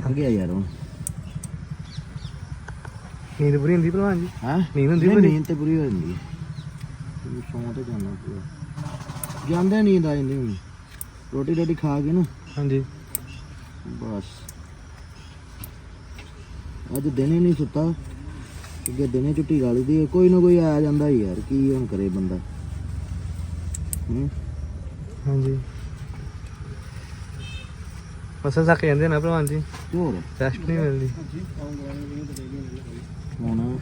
ਥੱਕ ਗਿਆ ਯਾਰ ਹੁਣ। ਨੀਂਦ ਪੂਰੀ ਹੁੰਦੀ ਭਲਵਾਨ ਜੀ? ਹਾਂ? ਨੀਂਦ ਹੁੰਦੀ ਪੂਰੀ? ਨੀਂਦ ਤੇ ਪੂਰੀ ਹੋ ਜਾਂਦੀ ਹੈ। ਸੌਂ ਤੇ ਜਾਣਾ ਪੂਰਾ। ਜਾਂਦੇ ਨੀਂਦ ਆ ਜਾਂਦੀ ਹੁਣ। ਰੋਟੀ ਰੋਟੀ ਖਾ ਕੇ ਨਾ। ਹਾਂਜੀ। ਬਸ। ਅੱਜ ਦਿਨੇ ਨਹੀਂ ਸੁੱਤਾ। ਅੱਗੇ ਦਿਨੇ ਛੁੱਟੀ ਗਾਲੀ ਦੀ। ਕੋਈ ਨਾ ਕੋਈ ਆ ਜਾਂਦਾ ਯਾਰ। ਕੀ ਹੁਣ ਕਰੇ ਬੰਦਾ? ਹਾਂਜੀ। ਬਸ ਥੱਕ ਜਾਂਦੇ ਨਾ ਭਲਵਾਨ ਜੀ। ਹੋਰ? ਰੈਸਟ ਨਹੀਂ ਮਿਲਦੀ। ਹੁਣ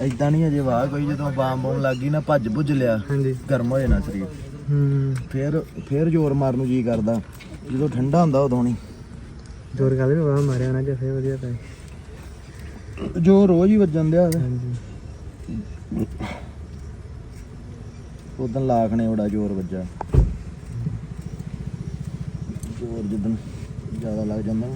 ਏਦਾਂ ਨਹੀਂ ਅਜੇ ਵਾਹ ਕੋਈ ਜਦੋਂ ਬਾਮ ਬੋਮ ਲੱਗ ਗਈ ਨਾ ਭੱਜ ਭੁੱਜ ਲਿਆ ਹਾਂਜੀ। ਗਰਮ ਹੋ ਜਾਣਾ ਸਰੀਰ। ਹੂੰ। ਫੇਰ ਫੇਰ ਜ਼ੋਰ ਮਾਰਨ ਨੂੰ ਜੀ ਕਰਦਾ। ਜਦੋਂ ਠੰਡਾ ਹੁੰਦਾ ਉਦੋਂ ਨਹੀਂ। ਜੋਰ ਕਾਲੇ ਵੀ ਬਾਹਰ ਮਾਰਿਆ ਨਾ ਜਫੇ ਵਧੀਆ ਪਏ ਜੋ ਰੋਜ਼ ਹੀ ਵੱਜਣ ਦਿਆ ਹਾਂਜੀ। ਉਦੋਂ ਲਾਖ ਨੇ ਬੜਾ ਜ਼ੋਰ ਵੱਜਾ ਜ਼ੋਰ ਜਦੋਂ ਜ਼ਿਆਦਾ ਲੱਗ ਜਾਂਦਾ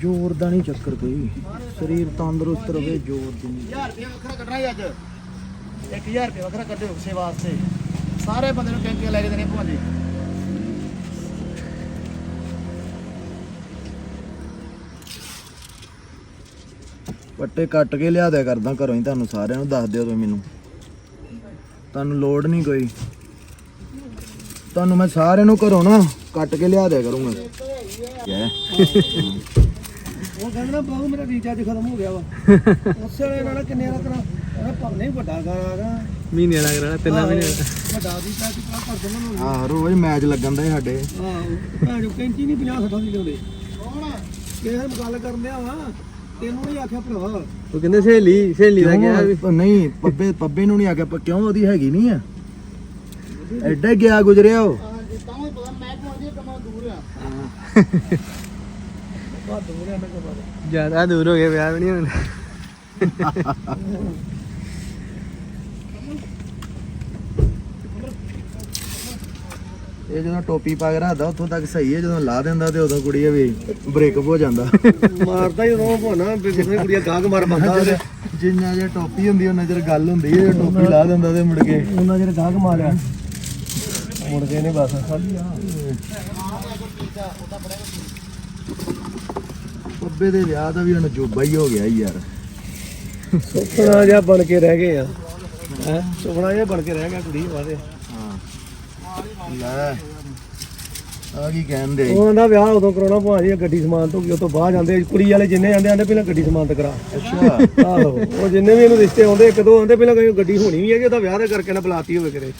ਜ਼ੋਰ ਦਾ ਨਹੀਂ ਚੱਕਰ ਕੋਈ। ਸਰੀਰ ਤੰਦਰੁਸਤ ਰਵੇ, ਜ਼ੋਰ ਦੀ ਨਹੀਂ। 1000 ਰੁਪਏ ਵੱਖਰਾ ਕੱਢਣਾ ਜੀ ਅੱਜ। 1000 ਰੁਪਏ ਵੱਖਰਾ ਕੱਢਿਓ ਕਿਸੇ ਵਾਸਤੇ। ਸਾਰੇ ਬੰਦੇ ਨੂੰ ਟੈਂਕੀਆਂ ਲੈ ਕੇ ਦੇਣੇ ਭਾਜੀ ਪੱਟੇ ਕੱਟ ਕੇ ਲਿਆ ਦਿਆ ਕਰਦਾ ਘਰੋਂ ਹੀ ਤੁਹਾਨੂੰ ਸਾਰਿਆਂ ਨੂੰ ਦੱਸ ਦਿਓ ਤੁਸੀਂ ਮੈਨੂੰ। ਤੁਹਾਨੂੰ ਲੋੜ ਨਹੀਂ ਕੋਈ। ਤੁਹਾਨੂੰ ਮੈਂ ਸਾਰਿਆਂ ਨੂੰ ਘਰੋਂ ਨਾ ਕੱਟ ਕੇ ਲਿਆ ਦਿਆ ਕਰੂੰਗਾ। ਜੈ ਉਹ ਕਹਿੰਦਾ ਬਾਬੂ ਮੇਰਾ ਰੀਚਾਰਜ ਖਤਮ ਹੋ ਗਿਆ ਵਾ। ਉਸੇ ਵੇਲੇ ਨਾਲ ਕਿੰਨੇ ਦਾ ਕਰਾਂ ਕਹਿੰਦਾ ਭਾਵੇਂ ਵੱਡਾ ਕਰਾਂਗਾ ਮਹੀਨੇ ਲੱਗ ਰਿਹਾ ਤਿੰਨਾਂ ਮਹੀਨੇ ਵੱਡਾ ਰੀਚਾਰਜ ਕਰਾ ਕਰ ਦੇਣਾ ਨੂੰ ਆਹ ਰੋਜ਼ ਮੈਚ ਲੱਗਣ ਦਾ ਸਾਡੇ। ਆਹੋ ਭੈਣ ਜੋ ਕੈਂਚੀ ਨਹੀਂ 50 60 ਦੀ। ਲਿਆਉਂਦੇ ਕੌਣ ਕਿਸੇ ਨਾਲ ਗੱਲ ਕਰਨ ਦਿਆ ਵਾ? ਤੈਨੂੰ ਨਹੀਂ ਆਖਿਆ ਭਰਾ। ਉਹ ਕਹਿੰਦੇ ਸਹੇਲੀ ਸਹੇਲੀ ਦਾ ਗਿਆ ਵੀ ਕਿਉਂ? ਨਹੀਂ ਪੱਬੇ ਪੱਬੇ ਨੂੰ ਨਹੀਂ ਆ ਕੇ ਕਿਉਂ ਉਹਦੀ ਹੈਗੀ ਨਹੀਂ ਆ? ਐਡਾ ਗਿਆ ਗੁਜਰਿਆ ਉਹ। ਤਾਂ ਹੀ ਪਤਾ ਮੈਂ ਪਹੁੰਚੀ ਕਮਾ ਦੂਰ ਆ? ਬਹੁਤ ਦੂਰ ਆ ਮੈਂ ਕਮਾ ਜ਼ਿਆਦਾ ਦੂਰ ਹੋ ਗਿਆ ਵਿਆਹ ਵੀ ਨਹੀਂ ਹੁੰਦਾ ਇਹ ਜਦੋਂ ਟੋਪੀ ਪਾ ਕੇ ਰੱਖਦਾ ਉੱਥੋਂ ਤੱਕ ਸਹੀ ਹੈ ਜਦੋਂ ਲਾ ਦਿੰਦਾ ਤੇ ਉਦੋਂ ਕੁੜੀ ਵੀ ਬ੍ਰੇਕਅਪ ਹੋ ਜਾਂਦਾ। ਮਾਰਦਾ ਹੀ ਉਦੋਂ ਭੋਨਾ ਜਿਵੇਂ ਕੁੜੀਆਂ ਗਾਗ ਮਾਰ ਬੰਦਾ ਜਿੰਨਾ ਜੇ ਟੋਪੀ ਹੁੰਦੀ ਉਹਨਾਂ ਚਿਰ ਗੱਲ ਹੁੰਦੀ ਹੈ ਟੋਪੀ ਲਾ ਦਿੰਦਾ ਤੇ ਮੁੜ ਕੇ ਉਹਨਾਂ ਜਿਹੜੇ ਗਾਗ ਮਾਰਿਆ। ਮੁੜ ਗਏ ਨੇ ਬਸ। ਖਾਲੀ ਆ ਦੇ ਵਿਆਹ ਦਾ ਵੀ ਹੁਣ ਜੋਬਾ ਹੀ ਹੋ ਗਿਆ ਯਾਰ। ਸੁਪਨਾ ਜਿਹਾ ਬਣ ਕੇ ਰਹਿ ਗਏ ਆ। ਹੈ? ਸੁਪਨਾ ਜਿਹਾ ਬਣ ਕੇ ਰਹਿ ਗਿਆ ਕੁੜੀ ਵਾਦੇ। ਲੈ। ਆ ਕੀ ਕਹਿੰਦੇ? ਉਹਨਾਂ ਦਾ ਵਿਆਹ ਉਦੋਂ ਕਰਾਉਣਾ ਭਾਜੀ ਗੱਡੀ ਸਮਾਨ ਤੋਂ ਉਹ ਤੋਂ ਬਾਅਦ ਜਾਂਦੇ ਕੁੜੀ ਵਾਲੇ ਜਿੰਨੇ ਜਾਂਦੇ ਆਂਦੇ ਪਹਿਲਾਂ ਗੱਡੀ ਸਮਾਨ ਤੇ ਕਰਾ। ਅੱਛਾ। ਆਹੋ ਉਹ ਜਿੰਨੇ ਵੀ ਇਹਨੂੰ ਰਿਸ਼ਤੇ ਆਉਂਦੇ ਇੱਕ ਦੋ ਆਉਂਦੇ ਪਹਿਲਾਂ ਕੋਈ ਗੱਡੀ ਹੋਣੀ ਵੀ ਹੈ ਕਿ ਉਹਦਾ ਵਿਆਹ ਦਾ ਕਰਕੇ ਨਾ ਬੁਲਾਤੀ ਹੋਵੇ ਕਰੇ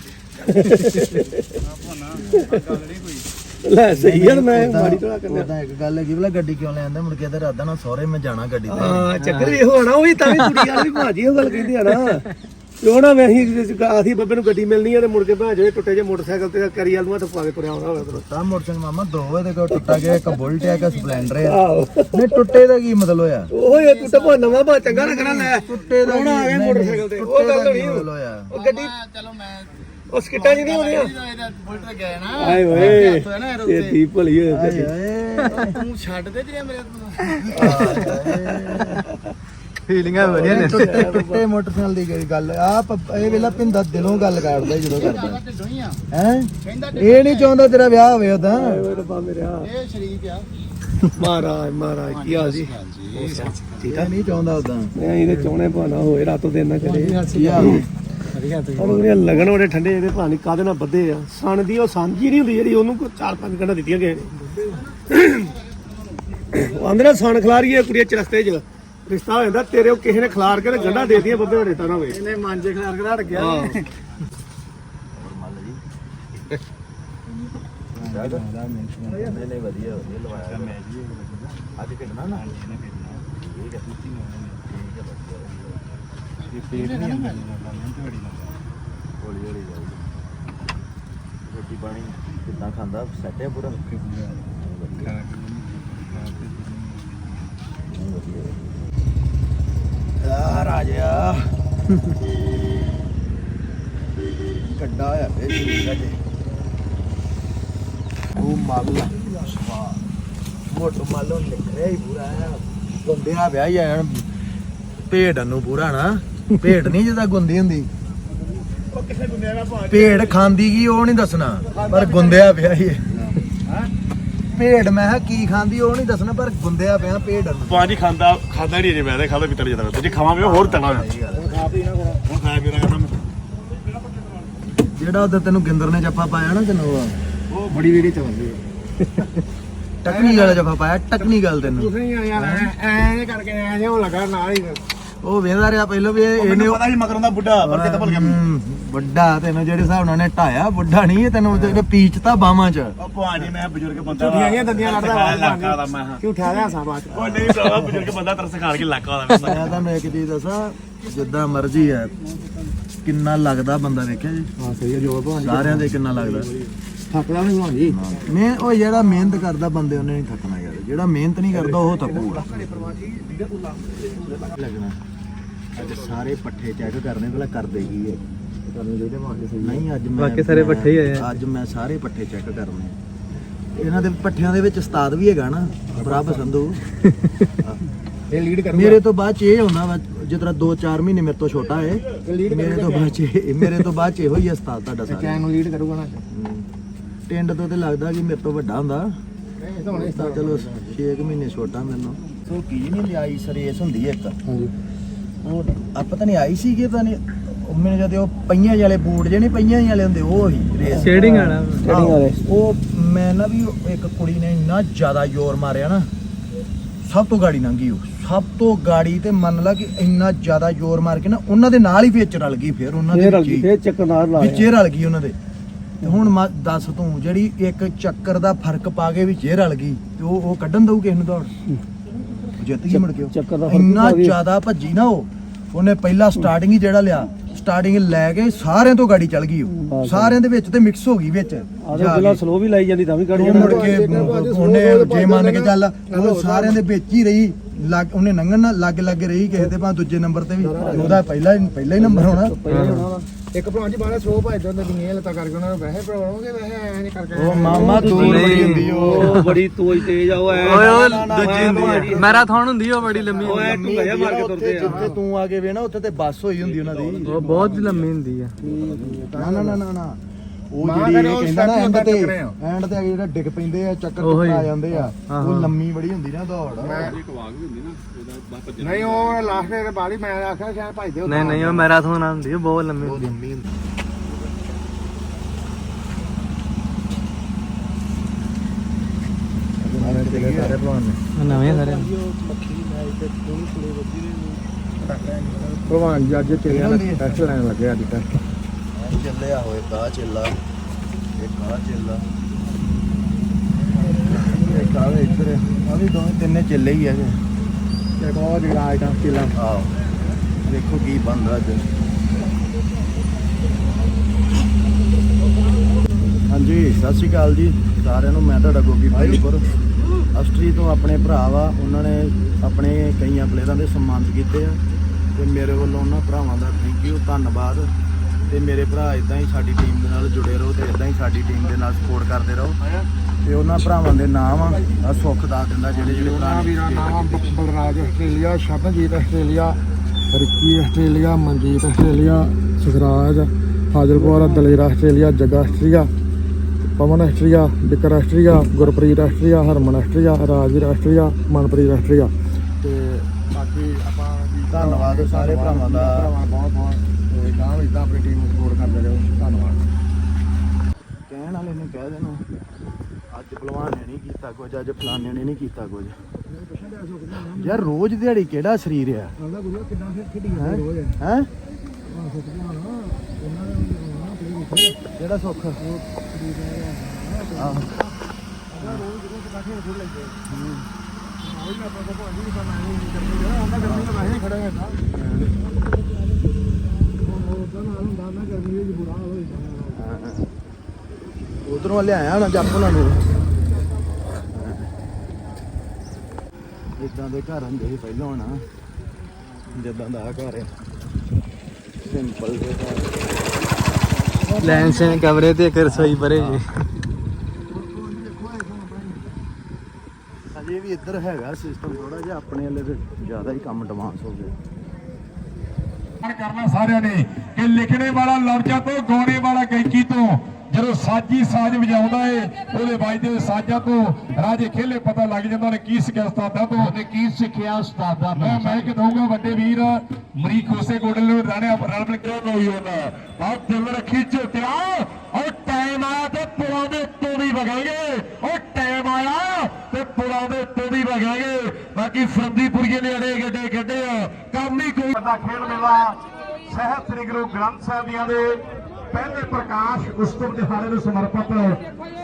ਲੈ ਸਹੀ ਹੈ ਮੈਂ ਮਾੜੀ ਤੋੜਾ ਕਰਨਾ ਉਹਦਾ ਇੱਕ ਗੱਲ ਹੈਗੀ ਬਲਾ ਗੱਡੀ ਕਿਉਂ ਲੈ ਆਂਦੇ? ਮੁੜ ਕੇ ਤੇ ਰਾਦਾ ਨਾ ਸਹੁਰੇ ਮੈਂ ਜਾਣਾ ਗੱਡੀ ਤੇ। ਹਾਂ ਚੱਕਰ ਇਹ ਹੋਣਾ ਉਹ ਵੀ ਤਾਂ ਵੀ ਕੁੜੀ ਵਾਲੀ ਵੀ ਭਾਜੀ ਉਹ ਗੱਲ ਕਹਿੰਦੇ ਆ ਨਾ। ਤੇ ਨਾ ਮੈਂ ਅਸੀਂ ਆਖੀ ਬੱਬੇ ਨੂੰ ਗੱਡੀ ਮਿਲਣੀ ਆ ਤੇ ਮੁੜ ਕੇ ਭਾਂ ਜਿਹੜੇ ਟੁੱਟੇ ਜੇ ਮੋਟਰਸਾਈਕਲ ਤੇ ਕਰੀ ਵਾਲ ਨੂੰ ਹੱਥ ਪਾ ਕੇ ਤੁਰਿਆ ਆਉਂਦਾ ਹੋਵੇ ਤਾਂ ਮੋਟਰਸਾਈਕਲ ਮਾਮਾ ਦੋ ਇਹਦੇ ਕੋਲ ਟੁੱਟਾ ਗਿਆ ਇੱਕ ਬੁਲਟ ਹੈ ਇੱਕ ਸਪਲੈਂਡਰ ਹੈ ਆਹੋ। ਨਹੀਂ ਟੁੱਟੇ ਦਾ ਕੀ ਮਤਲਬ ਹੋਇਆ? ਉਹ ਇਹ ਟੁੱਟਾ ਭਾ ਨਵਾਂ ਭਾ ਚੰਗਾ ਲੱਗਣਾ ਲੈ। ਟੁੱਟੇ ਦਾ ਕੌਣ ਆ ਗਿਆ ਮੋਟਰਸਾਈਕਲ ਤੇ। ਉਹ ਦਾ ਗੱਲ ਕੀ ਨਹੀਂ ਮਤਲਬ ਹੋਇਆ? ਉਹ ਗੱਡੀ ਚਲੋ ਮੈਂ ਉਹ ਸਕਿੱਟਾਂ ਜੀ ਨਹੀਂ ਹੁੰਦੀਆਂ ਬੁਲਟ ਤੇ ਗਿਆ ਨਾ। ਆਏ ਓਏ। ਇਹ ਦੀ ਭਲੀ ਹੋਏ। ਤੂੰ ਛੱਡ ਦੇ ਜਿਹੜੇ ਮੇਰੇ ਫੀਲਿੰਗਾਂ ਵਧੀਆ ਨੇ। ਟੁੱਟੇ ਮੋਟਰਸਾਈਕਲ ਦੀ ਕੋਈ ਗੱਲ। ਆ ਇਹ ਵੇਲਾ ਪਿੰਦਾ ਦਿਲੋਂ ਗੱਲ ਕਰਦਾ ਜਦੋਂ ਕਰਦਾ। ਹੀ? ਇਹ ਨਹੀਂ ਚਾਹੁੰਦਾ ਤੇਰਾ ਵਿਆਹ ਹੋਵੇ ਉਹਦਾ ਓਏ ਰੱਬਾ ਮੇਰਾ। ਇਹ ਸ਼ਰੀਕ ਆ। ਮਹਾਰਾਜ ਮਹਾਰਾਜ ਕੀ ਹਾਲ ਜੀ? ਠੀਕ ਹੈ ਨਹੀਂ ਚਾਹੁੰਦਾ ਉਦਾਂ ਮੈਂ ਇਹਦੇ ਚਾਹਣੇ ਭਾਣਾ ਹੋਏ ਰਾਤੋਂ ਦਿਨ ਨਾ ਚਲੇ ਕੀ ਹਾਲ? ਉਹਨੂੰ ਲਗਣ ਉਹਦੇ ਠੰਡੇ ਇਹਦੇ ਭਾਣੀ ਕਾਦੇ ਨਾਲ ਬੱਧੇ ਆ? ਸਣ ਦੀ ਉਹ ਸਾਂਝੀ ਨਹੀਂ ਹੁੰਦੀ ਜਿਹੜੀ ਉਹਨੂੰ ਕੋਈ ਚਾਰ ਪੰਜ ਘੰਟਾ ਦਿੱਤੀਆਂ ਗਏ ਨੇ। ਉਹ ਆਂਦੇ ਨੇ ਸਣ ਖਲਾਰੀਏ ਕੁੜੀਆਂ ਚਰਸਤੇ 'ਚ। ਰਿਸ਼ਤਾ ਹੋ ਜਾਂਦਾ ਤੇਰੇ ਉਹ ਕਿਸੇ ਨੇ ਖਲਾਰ ਕੇ ਤੇ ਗੰਢਾ ਦੇ ਦਿੱਤੀਆਂ ਬੱਬੇ ਹੋਣੇ ਤਾਂ ਨਾ ਹੋਵੇ ਇਹਨੇ ਮਾਂਜੇ ਖਿਲਾਰ ਕੇ ਹਟ ਗਿਆ। ਆਹੋ। ਨਹੀਂ ਨਹੀਂ ਵਧੀਆ ਵਧੀਆ ਲਵਾਇਆ ਅੱਜ ਕਿੰਨਾ ਨਾ ਠੀਕ ਹੈ। ਠੀਕ ਹੈ ਹੌਲੀ ਹੌਲੀ ਜਾਊ ਰੋਟੀ ਪਾਣੀ ਕਿੱਦਾਂ ਖਾਂਦਾ ਸੈਟ ਹੈ ਪੂਰਾ ਵਧੀਆ ਆ ਰਾਜਾ ਕੱਡਾ ਹੋਇਆ ਫੇ ਜੀ ਸਾਡੇ ਉਹ ਮੱਲ ਮੋਟੋ ਮੱਲੋਂ ਨਿਕਲਿਆ ਹੀ ਪੂਰਾ। ਬੰਦਿਆ ਵਿਆਹ ਹੀ ਆਇਆ ਭੇਡ ਨੂੰ ਭੇਡ ਨਹੀਂ ਜਿਹਦਾ ਗੁੰਦੀ ਹੁੰਦੀ। ਉਹ ਕਿਸੇ ਦੁਨੀਆ ਦਾ ਭਾਂ ਭੇਡ ਖਾਂਦੀ ਕੀ ਉਹ ਨਹੀਂ ਦੱਸਣਾ। ਪਰ ਗੁੰਦਿਆ ਪਿਆ ਹੀ ਭੇਡ ਮੈਂ ਕਿਹਾ ਕੀ ਖਾਂਦੀ ਉਹ ਨਹੀਂ ਦੱਸਣਾ ਪਰ ਗੁੰਦਿਆ ਪਿਆ ਭੇਡ ਨੂੰ ਪਾਣੀ ਖਾਂਦਾ ਖਾਂਦਾ ਨਹੀਂ ਜੇ ਮੈਂ ਤੇ ਖਾਦਾ ਪੀਤਾ ਨਹੀਂ ਜਾਂਦਾ ਜੇ ਖਾਵਾਂਗੇ ਹੋਰ ਤਣਾ ਹੋਇਆ। ਖਾ ਪੀ ਨਾ ਕੋਲ ਹੁਣ ਖਾਇਆ ਪੀਣਾ ਕਰਨਾ ਜਿਹੜਾ ਉਧਰ ਤੈਨੂੰ ਗਿੰਦਰ ਨੇ ਜੱਫਾ ਪਾਇਆ ਨਾ ਤੈਨੂੰ ਉਹ ਉਹ ਬੜੀ ਵੀਡੀਓ ਚੱਲਦੀ ਹੈ ਟਕਨੀ ਵਾਲਾ ਜੱਫਾ ਪਾਇਆ ਟਕਨੀ ਗੱਲ ਤੈਨੂੰ। ਤੁਸੀਂ ਯਾਰ ਐ ਐ ਕਰਕੇ ਐ ਜਿਹਾ ਲੱਗਾ ਨਾਲ ਹੀ ਉਹ ਵੇਂਦਾ ਰਿਹਾ ਪਹਿਲਾਂ ਵੀ ਇਹ- ਇਹਨੇ ਇਹਨੇ ਪਤਾ ਸੀ ਮਗਰੋਂ ਦਾ ਬੁੱਢਾ ਪਰ ਕਿਤੇ ਭੁੱਲ ਗਿਆ ਮੈਨੂੰ। ਹਮ, ਵੱਡਾ ਤੈਨੂੰ ਜਿਹੜੇ ਹਿਸਾਬ ਨਾਲ ਨੇ ਢਾਇਆ ਬੁੱਢਾ ਨਹੀਂ ਇਹ ਤੈਨੂੰ ਤੇ ਪੀਚ ਤਾਂ ਬਾਵਾਂ ਚ। ਉਹ ਭਾਂਜੀ ਮੈਂ ਬਜ਼ੁਰਗ ਬੰਦਾ ਝੂਠੀਆਂ ਜਿਹੀਆਂ ਦੰਦੀਆਂ ਲੜਦਾ ਵਾ ਇਲਾਕਾ ਦਾ ਮੈਂ ਹਾਂ। ਕਿ ਉਠਾ ਲਿਆ ਸਾ ਬਾਤ ਉਹ ਨਹੀਂ ਭਰਾਵਾ ਬਜ਼ੁਰਗ ਬੰਦਾ ਤਰਸ ਖਾਣ ਕੇ ਇਲਾਕਾ ਦਾ ਮੈਂ ਮੈਂ ਤੁਹਾਨੂੰ ਇੱਕ ਚੀਜ਼ ਦੱਸਾਂ ਜਿੱਦਾਂ ਮਰਜ਼ੀ ਹੈ ਕਿੰਨਾ ਲੱਗਦਾ ਬੰਦਾ ਵੇਖਿਆ ਜੀ? ਹਾਂ ਸਹੀ ਹੈ ਜੋ ਭਾਂਜੀ ਸਾਰਿਆਂ ਦੇ ਕਿੰਨਾ ਲੱਗਦਾ। ਥੱਕਦਾ ਨਹੀਂ ਭਾਂਜੀ ਮੈਂ ਉਹ ਜਿਹੜਾ ਮਿਹਨਤ ਕਰਦਾ ਬੰਦੇ ਉਹਨੇ ਨਹੀਂ ਥੱਕਣਾ ਯਾਰ। ਜਿਹੜਾ ਮਿਹਨਤ ਨਹੀਂ ਕਰਦਾ ਉਹ ਥੱਕੂਗਾ। ਲੱਗਣਾ। ਅੱਜ ਸਾਰੇ ਪੱਠੇ ਚੈੱਕ ਕਰਨੇ ਪਹਿਲਾਂ ਕਰਦੇ ਕੀ ਹੈ ਤੁਹਾਨੂੰ ਜਿਹੜੇ ਭਾਂਜੀ ਸਹੀ ਨਹੀਂ ਅੱਜ ਮੈਂ ਬਾਕੀ ਸਾਰੇ ਪੱਠੇ ਹੀ ਆਏ ਆ। ਅੱਜ ਮੈਂ ਸਾਰੇ ਪੱਠੇ ਚੈੱਕ ਕਰਨੇ ਆ। ਇਹਨਾਂ ਦੇ ਪੱਠਿਆਂ ਦੇ ਵਿੱਚ ਉਸਤਾਦ ਵੀ ਹੈਗਾ ਨਾ ਪ੍ਰਭ ਸੰਧੂ ਇਹ ਲੀਡ ਕਰ ਮੇਰੇ ਤੋਂ ਬਾਅਦ ਚ ਇਹ ਹੁੰਦਾ ਵਾ ਤਰ੍ਹਾਂ 2-4 ਮਹੀਨੇ ਮੇਰੇ ਤੋਂ ਛੋਟਾ ਹੈ ਮੇਰੇ ਤੋਂ ਬਾਅਦ ਚ ਇਹ- ਮੇਰੇ ਤੋਂ ਬਾਅਦ ਚ ਇਹੋ ਹੀ ਹੈ ਉਸਤਾਦ ਤੁਹਾਡਾ ਸਾਰਾ। ਚੈਨ ਨੂੰ ਲੀਡ ਕਰੂਗਾ ਨਾ। ਹਮ। ਟਿੰਡ ਤੋਂ ਤੇ ਲੱਗਦਾ ਕਿ ਮੇਰੇ ਤੋਂ ਵੱਡਾ ਹੁੰਦਾ। ਨਹੀਂ ਤਾਂ ਹੁਣ ਇਸ ਤਾਂ ਚਲੋ 6 ਮਹੀਨੇ ਛੋਟਾ ਮੈਨੂੰ। ਸੋ ਕੀ ਨਹੀਂ ਲਿਆਈ ਸਰੇਸ ਹੁੰਦੀ ਹੈ ਇੱਕ। ਹਾਂਜੀ। ਉਹ ਆ ਪਤਾ ਨਹੀਂ ਆਈ ਸੀ ਕਿ ਪਤਾ ਨਹੀਂ। ਉਹ ਮੈਨੂੰ ਜਦ ਉਹ ਪਈਆਂ ਵਾਲੇ ਬੂਟ ਜਿਹੜੇ ਪਈਆਂ ਵਾਲੇ ਹੁੰਦੇ ਉਹ ਹੀ ਰੇਸ Shading ਵਾਲਾ। Shading ਵਾਲੇ। ਉਹ ਮੈਂ ਨਾ ਵੀ ਉਹ ਇੱਕ ਕੁੜੀ ਨੇ ਇੰਨਾ ਜ਼ਿਆਦਾ ਜ਼ੋਰ ਮਾਰਿਆ ਨਾ ਸਭ ਤੋਂ ਗਾੜੀ ਲੰਘੀ ਉਹ। ਸਭ ਤੋਂ ਗਾੜੀ ਤੇ ਮੰਨ ਲਾ ਕਿ ਇੰਨਾ ਜ਼ਿਆਦਾ ਜ਼ੋਰ ਮਾਰ ਕੇ ਨਾ ਉਹਨਾਂ ਦੇ ਨਾਲ ਹੀ ਵਿੱਚ ਰਲ ਗਈ ਫਿਰ ਉਹਨਾਂ ਦੇ ਵਿੱਚ ਹੀ। ਚੱਕਰਦਾਰ ਵਿੱਚ ਇਹ ਰਲ ਗਈ ਉਹਨਾਂ ਦੇ। ਤੇ ਹੁਣ ਮਾ- ਦੱਸ ਤੂੰ ਜਿਹੜੀ ਇੱਕ ਚੱਕਰ ਦਾ ਫ਼ਰਕ ਪਾ ਕੇ ਵਿੱਚ ਇਹ ਰਲ ਗਈ ਤੇ ਉਹ ਉਹ ਕੱਢਣ ਦਊ ਕਿਸ ਨੂੰ ਦੌੜ? ਜਿੱਤ ਗਈ ਮੁੜ ਕੇ ਉਹ। ਚੱਕਰ ਦਾ ਫ਼ਰਕ ਇੰਨਾ ਪਾ। ਜ਼ਿਆਦਾ ਭੱਜੀ ਨਾ ਉਹ। ਉਹਨੇ ਪਹਿਲਾ ਸਟਾਰਟਿੰਗ ਹੀ ਜਿਹੜਾ ਲਿਆ ਸਟਾਰਟਿੰਗ ਲੈ ਕੇ ਸਾਰਿਆਂ ਤੋਂ ਗਾੜੀ ਚੱਲ ਗਈ ਉਹ। ਸਾਰਿਆਂ ਦੇ ਵਿੱਚ ਤੇ ਮਿਕਸ ਹੋ ਗਈ ਵਿੱਚ। ਜਾ ਕੇ। ਸਲੋ ਵੀ ਲਾਈ ਜਾਂਦੀ ਤਾਂ ਵੀ ਉਹ ਮੁੜ ਕੇ ਉਹਨੇ ਜੇ ਮੰਨ ਕੇ ਚੱਲ ਉਹ ਸਾਰਿਆਂ ਦੇ ਵਿੱਚ ਹੀ ਰਹੀ ਲੱਗ ਉਹਨੇ ਨੰਗਣ ਨਾਲ ਲੱਗ ਲੱਗ ਰਹੀ ਕਿਸੇ ਦੇ ਭਾਂ ਦੂਜੇ ਨੰਬਰ ਤੇ ਵੀ। ਉਹਦਾ ਪਹਿਲਾ ਹੀ ਪਹਿਲਾ ਹੀ ਨੰਬਰ ਹੋਣਾ। ਇੱਕ ਭਰਾ ਜੀ ਬਾਹਰ ਸਲੋ ਭਾਈ ਦੋਨੇ ਦੀਆਂ ਲੱਤਾਂ ਕਰਕੇ ਉਹਨਾਂ ਨੂੰ ਵੈਸੇ ਕਿ ਵੈਸੇ ਐ ਨਹੀਂ ਕਰਕੇ ਉਹ ਮਾਮਾ ਦੂਰ ਬੜੀ ਹੁੰਦੀ ਉਹ ਬੜੀ ਤੋਜ ਤੇਜ ਆ ਉਹ ਓਏ ਓਏ ਦੂਜੀ ਹੁੰਦੀ ਮੈਰਾਥਨ ਹੁੰਦੀ ਆ ਉਹ ਬੜੀ ਲੰਮੀ ਓਏ ਹੁੰਦੀ ਤੂੰ ਗਿਆ ਮਾਰ ਕੇ ਤੁਰਦੇ ਆ। ਜਿੱਥੇ ਤੂੰ ਆ ਕੇ ਵੇ ਨਾ ਉੱਥੇ ਤੇ ਬੱਸ ਹੋਈ ਹੁੰਦੀ ਉਹਨਾਂ ਦੀ। ਉਹ ਬਹੁਤ ਲੰਮੀ ਹੁੰਦੀ ਆ। ਨਾ ਨਾ ਨਾ ਨਾ ਨਾ। ਉਹ ਜਿਹੜੀ ਕਹਿੰਦੇ ਇਹ ਕਹਿੰਦਾ ਨਾ ਐਂਡ ਤੇ। ਐਂਡ ਤੇ ਜਿਹੜਾ ਡਿੱਗ ਪੈਂਦੇ ਆ ਚੱਕਰ। ਆ ਜਾਂਦੇ ਆ ਉਹ। ਲੰਮੀ ਬੜੀ ਹੁੰਦੀ ਨਾ ਦੌੜ। ਨਹੀਂ ਉਹ ਲਾਸਟ ਦੇ ਬਾਲੀ ਮੈਂ ਆਖਿਆ ਸ਼ਾਇਦ ਭਾਈ ਦੇ ਨਹੀਂ ਨਹੀਂ ਉਹ ਮੈਰਾਥਨ ਹੁੰਦੀ ਬਹੁਤ ਲੰਮੀ ਉਹ ਹੁੰਦੀ ਲੰਮੀ ਹੁੰਦੀ। ਸਾਰੇ ਭਲਵਾਨ ਨੇ। ਨਵੇਂ ਸਾਰੇ। ਭਗਵਾਨ ਜੀ ਅੱਜ ਚੇਲਿਆਂ ਦਾ ਟੈਸਟ ਲੈਣ ਲੱਗੇ ਅੱਜ ਟੈਸਟ ਚੱਲਿਆ ਹੋਏ ਕਾ ਚੱਲਾ? ਇਹ ਕਾ ਚੱਲਾ? ਇਹ ਕਾ ਇੱਧਰ ਆ ਵੀ ਦੋਵੇਂ ਤਿੰਨੇ ਚੱਲੇ ਹੀ ਹੈਗੇ। ਇੱਕ ਉਹ ਜਿਹੜਾ ਆਈਟਮ ਚੇਲਾ। ਆਓ ਦੇਖੋ ਕੀ ਬਣਦਾ ਅੱਜ। ਹਾਂਜੀ। ਸਤਿ ਸ਼੍ਰੀ ਅਕਾਲ ਜੀ। ਸਾਰਿਆਂ ਨੂੰ ਮੈਂ ਤੁਹਾਡਾ ਗੋਗੀ ਭਾਈਪੁਰ ਆਸਟਰੀ ਤੋਂ ਆਪਣੇ ਭਰਾ ਵਾ ਉਹਨਾਂ ਨੇ ਆਪਣੇ ਕਈਆਂ ਪਲੇਅਰਾਂ ਦੇ ਸਨਮਾਨਿਤ ਕੀਤੇ ਆ। ਤੇ ਮੇਰੇ ਵੱਲੋਂ ਉਹਨਾਂ ਭਰਾਵਾਂ ਦਾ ਥੈਂਕ ਯੂ ਧੰਨਵਾਦ। ਤੇ ਮੇਰੇ ਭਰਾ ਇਦਾਂ ਹੀ ਸਾਡੀ ਟੀਮ ਦੇ ਨਾਲ ਜੁੜੇ ਰਹੋ ਤੇ ਇਦਾਂ ਹੀ ਸਾਡੀ ਟੀਮ ਦੇ ਨਾਲ ਸਪੋਰਟ ਕਰਦੇ ਰਹੋ। ਤੇ ਉਹਨਾਂ ਭਰਾਵਾਂ ਦੇ ਨਾਮ ਆ ਸੁੱਖ ਦਾ ਦਿੰਦਾ ਜਿਹੜੇ ਜਿਹੜੇ ਭਰਾ ਨਾ ਨੇ ਵੀਰਾ ਨਾਮ Balraj Australia Shabanjit Australia Ricky Australia Manjit Australia Sukhraj Fazalpur Daler Australia Jagga Australia Pawan Australia Vikar Australia Gurpreet Australia Harman Australia Rajveer Australia Manpreet Australia. ਤੇ ਬਾਕੀ ਆਪਾਂ ਵੀ ਧੰਨਵਾਦ ਸਾਰੇ ਭਰਾਵਾਂ ਦਾ। ਬਹੁਤ ਬਹੁਤ ਗਾਂਵ ਇਦਾਂ ਆਪਣੀ ਟੀਮ ਨੂੰ ਸਪੋਰਟ ਕਰਦੇ ਰਹੋ। ਧੰਨਵਾਦ। ਕਹਿਣ ਵਾਲੇ ਨੇ ਕਹਿ ਦੇਣਾ। ਅੱਜ ਭਲਵਾਨ ਨੇ ਨਹੀਂ ਕੀਤਾ ਕੁਝ ਅੱਜ ਫਲਾਣੇ ਨੇ ਨਹੀਂ ਕੀਤਾ ਕੁਝ। ਯਾਰ ਰੋਜ਼ ਦਿਹਾੜੀ ਕਿਹੜਾ ਸਰੀਰ ਆ? ਹੈ? ਹੈ? ਆਹ ਸੁੱਕ ਗਿਆ ਨਾ ਉਹਨਾਂ ਦੇ ਉਹਨਾਂ ਪਲੇ ਕਿਹੜਾ ਸੁੱਖ ਆਹੋ ਉਧਰੋਂ ਲਿਆਇਆ ਨਾ ਜੱਪ ਉਹਨਾਂ ਨੂੰ। ਇਦਾਂ ਦੇ ਘਰ ਹੁੰਦੇ ਸੀ ਪਹਿਲਾਂ ਹੋਣਾ ਜਿੱਦਾਂ ਦਾ ਆਹ ਘਰ ਆ। ਸਿੰਪਲ ਦੇ ਘਰ। ਲੈਂਸ ਕਵਰੇ ਤੇ ਇੱਕ ਰਸੋਈ ਪਰੇ ਜੀ। ਅਜੇ ਵੀ ਇੱਧਰ ਹੈਗਾ ਸਿਸਟਮ ਥੋੜਾ ਜਿਹਾ ਆਪਣੇ ਵਾਲੇ ਤੇ ਜ਼ਿਆਦਾ ਹੀ ਕੰਮ ਐਡਵਾਂਸ ਹੋ ਗਿਆ ਕਰਨਾ ਸਾਰਿਆਂ ਨੇ ਕਿ ਲਿਖਣੇ ਵਾਲਾ ਲਫ਼ਜ਼ਾਂ ਤੋਂ ਗਾਉਣੇ ਵਾਲਾ ਗਾਇਕੀ ਤੋਂ ਜਦੋਂ ਸਾਜੀ ਸਾਜ਼ ਵਜਾਉਂਦਾ ਏ ਉਹਦੇ ਵੱਜਦੇ ਸਾਜ਼ਾਂ ਤੋਂ ਰਾਜੇ ਖੇਲੇ ਪਤਾ ਲੱਗ ਜਾਂਦਾ ਨੇ ਕੀ ਸਿੱਖਿਆ ਉਸਤਾਦਾਂ ਤੋਂ। ਉਹਨੇ ਕੀ ਸਿੱਖਿਆ ਉਸਤਾਦਾਂ ਮੈਂ ਮੈਂ ਕਿ ਦਊਂਗਾ ਵੱਡੇ ਵੀਰ ਮਰੀਕ ਹੋਸੇ ਗੋਡਲ ਨੂੰ ਰਾਣਿਆ ਰਲ ਮਿਲ ਕੇ ਹੋਈ ਉਹਨਾਂ ਆਹ ਦਿਲ ਰੱਖੀ ਝੋਟਿਆ ਉਹ ਟਾਈਮ ਆਇਆ ਤੇ ਪੁਲਾਂ ਦੇ ਉੱਤੋਂ ਵੀ ਵਗਾਂਗੇ ਉਹ ਟਾਈਮ ਆਇਆ ਤੇ ਪੁਲਾਂ ਦੇ ਉੱਤੋਂ ਵੀ ਵਗਾਂਗੇ ਬਾਕੀ ਫਰੰਦੀਪੁਰੀਏ ਨੇ ਅੜੇ ਗੱਡੇ ਕੰਮ ਖੇਡ ਮੇਲਾ ਸਹਿਤ ਸ੍ਰੀ ਗੁਰੂ ਗ੍ਰੰਥ ਸਾਹਿਬ ਦੀਆਂ ਦੇ ਪਹਿਲੇ ਪ੍ਰਕਾਸ਼ ਉਤਸਵ ਦਿਹਾੜੇ ਨੂੰ ਸਮਰਪਿਤ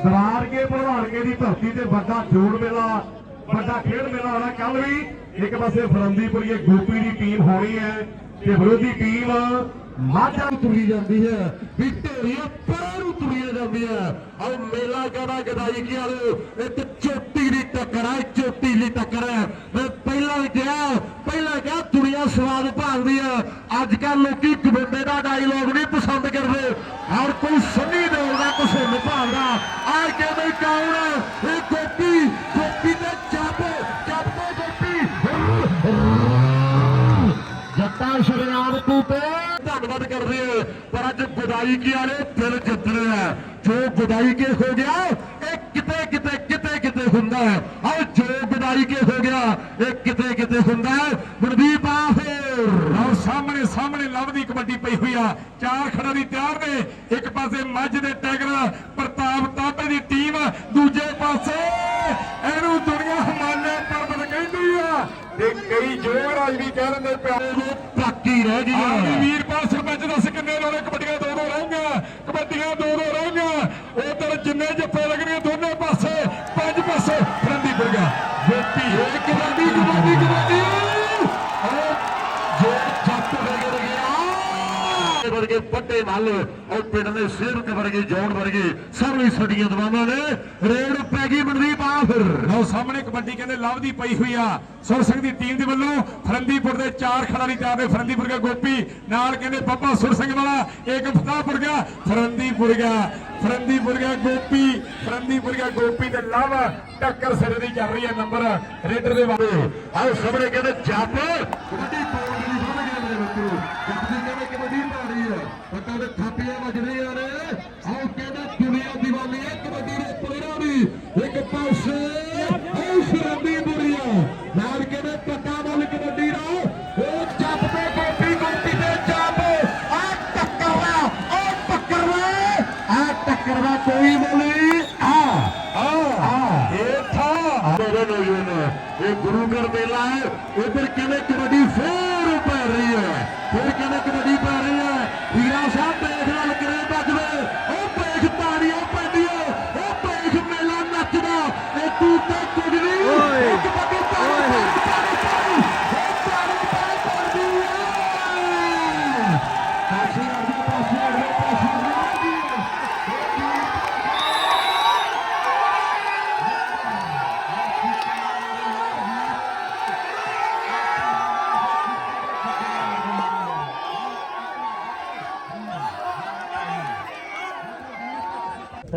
ਦਵਾਰਕੇ ਭਲਵਾਨਕੇ ਦੀ ਧਰਤੀ ਤੇ ਵੱਡਾ ਜੋੜ ਮੇਲਾ, ਵੱਡਾ ਖੇਡ ਮੇਲਾ ਹੋਣਾ ਕੱਲ ਵੀ। ਇੱਕ ਪਾਸੇ ਫਰੰਦੀਪੁਰੀਏ ਗੋਪੀ ਦੀ ਟੀਮ ਹੋਣੀ ਹੈ ਤੇ ਵਿਰੋਧੀ ਟੀਮ ਮਾਝਾ ਨੂੰ ਤੁਰੀ ਜਾਂਦੀ ਹੈ, ਵੀ ਢੇਰੀਆਂ ਪੈਰ ਨੂੰ ਤੁਰੀਆਂ ਜਾਂਦੀਆਂ ਔਰ ਮੇਲਾ ਕਹਿੰਦਾ ਗਦਾਈ ਕੀ ਵਾਲੋ, ਇੱਕ ਚੋਟੀ ਦੀ ਟੱਕਰ ਹੈ ਚੋਟੀ ਦੀ ਟੱਕਰ ਹੈ ਮੈਂ ਪਹਿਲਾਂ ਵੀ ਕਿਹਾ ਪਹਿਲਾਂ ਕਿਹਾ ਦੁਨੀਆ ਸਵਾਦ ਭਾਲਦੀ ਹੈ ਅੱਜ ਕੱਲ ਲੋਕੀ ਗੋਬਿੰਦੇ ਦਾ ਡਾਇਲੋਗ ਨਹੀਂ ਪਸੰਦ ਕਰਦੇ। ਹਰ ਕੋਈ ਸੰਨੀ ਦੇਵ ਦਾ ਪਸੰਦ ਭਾਲਦਾ। ਆ ਕਹਿੰਦੇ ਕੌਣ ਇਹ ਗੋਪੀ ਗੋਪੀ ਤੇ ਚੱਪ ਚੱਪ ਤੇ ਗੋਪੀ। ਜੱਟਾ ਸ਼ਰਿਆਮ ਤੂੰ ਤੇ ਧੰਨਵਾਦ ਕਰਦੇ ਆ, ਪਰ ਅੱਜ ਗੁਦਾਈ ਕੀ ਵਾਲੇ ਦਿਲ ਜਿੱਤ ਰਿਹਾ ਜੋ ਗੁਦਾਈ ਕੇ ਹੋ ਗਿਆ, ਇਹ ਕਿਤੇ ਕਿਤੇ ਕਿਤੇ ਕਿਤੇ ਹੁੰਦਾ ਹੈ। ਔਰ ਜੋ ਗੁਦਾਈ ਕੇ ਹੋ ਗਿਆ, ਇਹ ਕਿਤੇ ਕਿਤੇ ਹੁੰਦਾ ਹੈ ਮਨਦੀਪ ਆਹਰ ਔਰ ਸਾਹਮਣੇ ਕਬੱਡੀ ਪਈ ਹੋਈ ਆ। ਚਾਰ ਖੜਾ ਦੀ ਤਿਆਰ ਨੇ। ਇੱਕ ਪਾਸੇ ਮੱਝ ਦੇ ਟੈਗਰ ਪ੍ਰਤਾਪ ਤਾਪੇ ਦੀ ਟੀਮ ਦੂਜੇ ਪਾਸੇ ਇਹਨੂੰ ਦੁਨੀਆ ਹਿਮਾਲਿਆ ਪਰਬਤ ਕਹਿੰਦੀ ਆ। ਤੇ ਕਈ ਜੋਰਾਜ ਵੀ ਕਹਿ ਦਿੰਦੇ ਪਿਆਰੇ ਨੂੰ ਬਾਕੀ ਰਹਿ ਗਈ ਆ। ਵੀਰਪਾਲ ਸਰਪੰਚ ਦੱਸ ਕਿੰਨੇ ਲੋਲੇ ਕਬੱਡੀਆਂ ਦੋ ਦੋ ਰਹਿਣਗੀਆਂ ਕਬੱਡੀਆਂ ਦੋ ਦੋ ਰਹਿਣਗੀਆਂ ਉਧਰ ਜਿੰਨੇ ਜੱਫੇ ਲੱਗਣਗੇ ਦੋਨੇ ਪਾਸੇ। ਵਰਗੇ ਵੱਡੇ ਮੱਲ ਔਰ ਪਿੰਡ ਦੇ ਸਿਰ ਵਰਗੇ ਜੌਣ ਵਰਗੇ ਸਾਰੀ ਸਦੀਆਂ ਦਵਾਵਾਂ ਨੇ। ਰੇਡ ਪੈ ਗਈ ਮਨਦੀਪ ਆ ਫਿਰ। ਲਓ ਸਾਹਮਣੇ ਕਬੱਡੀ ਕਹਿੰਦੇ ਲਵ ਦੀ ਪਈ ਹੋਈ ਆ। ਸੁਰ ਸਿੰਘ ਦੀ ਟੀਮ ਦੇ ਵੱਲੋਂ ਫਰੰਦੀਪੁਰ ਦੇ ਚਾਰ ਖਿਡਾਰੀ ਤਿਆਰ ਨੇ। ਫਰੰਦੀਪੁਰ ਦਾ ਗੋਪੀ ਨਾਲ ਕਹਿੰਦੇ ਬੱਬਾ ਸੁਰ ਸਿੰਘ ਵਾਲਾ ਇੱਕ ਫਤਾਹਪੁਰ ਗਿਆ ਫਰੰਦੀਪੁਰ ਗਿਆ ਫਰੰਦੀਪੁਰ ਗਿਆ ਗੋਪੀ ਫਰੰਦੀਪੁਰ ਗਿਆ ਗੋਪੀ ਤੇ ਲਵ ਟੱਕਰ ਸਿਰ ਦੀ ਚੱਲ ਰਹੀ ਹੈ ਨੰਬਰ ਰੇਡਰ ਦੇ ਵਾਲੇ। ਆਓ ਸਾਹਮਣੇ ਕਹਿੰਦੇ ਜੱਪ। ਕਬੱਡੀ ਪਾਉਣ ਦੀ ਸਮਝ ਗਿਆ ਮੇਰੇ ਮਿੱਤਰੋ ਕਬੱਡੀ ਕਹਿੰਦੇ ਕਬੱਡੀ ਪਾਣੀ ਹੈ ਪਤਾ ਦੇ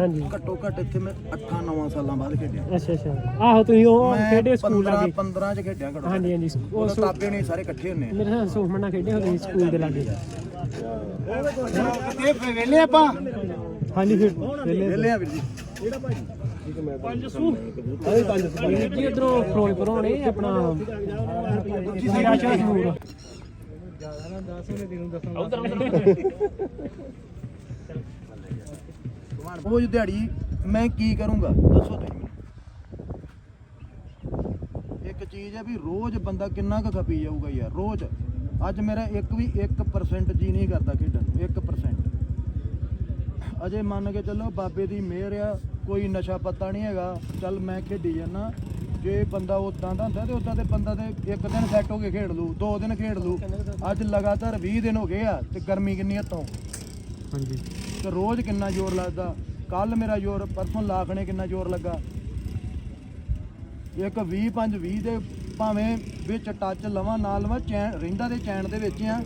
ਹਾਂਜੀ। ਘੱਟੋ ਘੱਟ ਇੱਥੇ ਮੈਂ 8-9 ਸਾਲਾਂ ਬਾਅਦ ਖੇਡਿਆ। ਅੱਛਾ ਅੱਛਾ। ਆਹੋ ਤੁਸੀਂ ਉਹ ਖੇਡੇ ਸਕੂਲ 15 ਲਾਗੇ? 15 ਚ ਖੇਡਿਆ ਘੱਟੋ ਹਾਂਜੀ ਹਾਂਜੀ। ਉਹ ਸੋ- ਤਾਬੇ ਨਹੀਂ ਸਾਰੇ ਇਕੱਠੇ ਹੁੰਨੇ ਆ। ਮੇਰੇ ਨਾਲ ਸੁਖਮਨ ਨਾਲ ਖੇਡੇ ਹੁੰਦੇ ਸੀ ਸਕੂਲ ਦੇ ਲਾਗੇ। ਇਹ ਵੇਲੇ ਆਪਾਂ? ਹਾਂਜੀ ਫਿਰ ਵੇਲੇ ਵੇਲੇ ਆ ਵੀਰ ਜੀ। ਜੀ ਇਧਰੋਂ ਫਿਰੋਜ਼ਪੁਰ ਹੋਣੇ ਆਪਣਾ। ਜੀਰਾ ਸ਼ਾਹ ਨੂਰ ਰੋਜ਼ ਦਿਹਾੜੀ ਮੈਂ ਕੀ ਕਰੂੰਗਾ? ਦੱਸੋ ਤੁਸੀਂ ਮੈਨੂੰ। ਇੱਕ ਚੀਜ਼ ਹੈ ਵੀ ਰੋਜ਼ ਬੰਦਾ ਕਿੰਨਾ ਕੁ ਖਪੀ ਜਾਊਗਾ ਯਾਰ, ਰੋਜ਼। ਅੱਜ ਮੇਰਾ ਇੱਕ ਵੀ 1% ਜੀ ਨਹੀਂ ਕਰਦਾ ਖੇਡਣ ਨੂੰ 1% ਅਜੇ ਮੰਨ ਕੇ ਚੱਲੋ ਬਾਬੇ ਦੀ ਮਿਹਰ ਆ, ਕੋਈ ਨਸ਼ਾ ਪੱਤਾ ਨਹੀਂ ਹੈਗਾ, ਚੱਲ ਮੈਂ ਖੇਡੀ ਜਾਂਦਾ। ਜੇ ਬੰਦਾ ਉਦਾਂ ਦਾ ਹੁੰਦਾ ਤੇ ਉਦਾਂ ਤੇ ਬੰਦਾ ਤੇ ਇੱਕ ਦਿਨ ਸੈੱਟ ਹੋ ਕੇ ਖੇਡ ਲੂ ਦੋ ਦਿਨ ਖੇਡ ਲੂ ਅੱਜ ਲਗਾਤਾਰ 20 ਦਿਨ ਹੋ ਗਏ ਆ ਤੇ ਗਰਮੀ ਕਿੰਨੀ ਹੱਥੋਂ ਹਾਂਜੀ। ਤੇ ਰੋਜ਼ ਕਿੰਨਾ ਜ਼ੋਰ ਲੱਗਦਾ? ਕੱਲ ਮੇਰਾ ਜ਼ੋਰ, ਪਰਸੋਂ ਲਾਖਣੇ ਕਿੰਨਾ ਜ਼ੋਰ ਲੱਗਾ? ਇੱਕ 20 5 20 ਦੇ ਭਾਵੇਂ ਵਿੱਚ ਟੱਚ ਲਵਾਂ ਨਾ ਲਵਾਂ ਚੈਨ ਰਹਿੰਦਾ ਤੇ ਚੈਨ ਦੇ ਵਿੱਚ ਆ।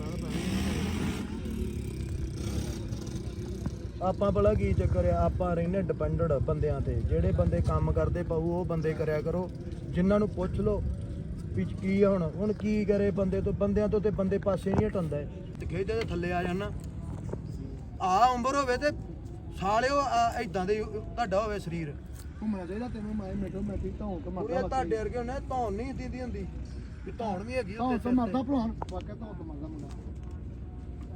ਆਪਾਂ ਭਲਾ ਕੀ ਚੱਕਰ ਆ? ਆਪਾਂ ਰਹਿੰਦੇ ਡਿਪੈਂਡਡ ਬੰਦਿਆਂ ਤੇ। ਜਿਹੜੇ ਬੰਦੇ ਕੰਮ ਕਰਦੇ ਪਾਉ ਉਹ ਬੰਦੇ ਕਰਿਆ ਕਰੋ। ਜਿਨ੍ਹਾਂ ਨੂੰ ਪੁੱਛ ਲੋ ਵੀ ਕੀ ਆ ਹੁਣ। ਹੁਣ ਕੀ ਕਰੇ ਬੰਦੇ ਤੋਂ? ਬੰਦਿਆਂ ਤੋਂ ਤੇ ਬੰਦੇ ਪਾਸੇ ਨਹੀਂ ਹਟਾਉਂਦਾ ਇਹ। ਥੱਲੇ ਆ ਜਾਣਾ। ਆ ਉਮਰ ਹੋਵੇ ਤੇ ਸਾਲਿਓ ਐਦਾਂ ਦੇ ਤੁਹਾਡਾ ਹੋਵੇ ਸਰੀਰ। ਘੁੰਮਣਾ ਚਾਹੀਦਾ ਤੈਨੂੰ ਮੈਂ ਮੇਟੋ ਮੈਟੀ ਧੌਣ ਕੇ ਪੂਰੇ ਤੁਹਾਡੇ ਵਰਗੇ ਹੁੰਦੇ ਧੌਣ ਨਹੀਂ ਦੀਦੀ ਹੁੰਦੀ। ਵੀ ਧੌਣ ਵੀ ਹੈਗੀ ਧੌਣ ਉੱਤੇ ਤੋਂ ਮਰਦਾ ਤੇ। ਭਲਵਾਨ ਵਾਕਿਆ ਧੌਣ ਤੋਂ ਮਰਦਾ ਮੁੰਡਾ।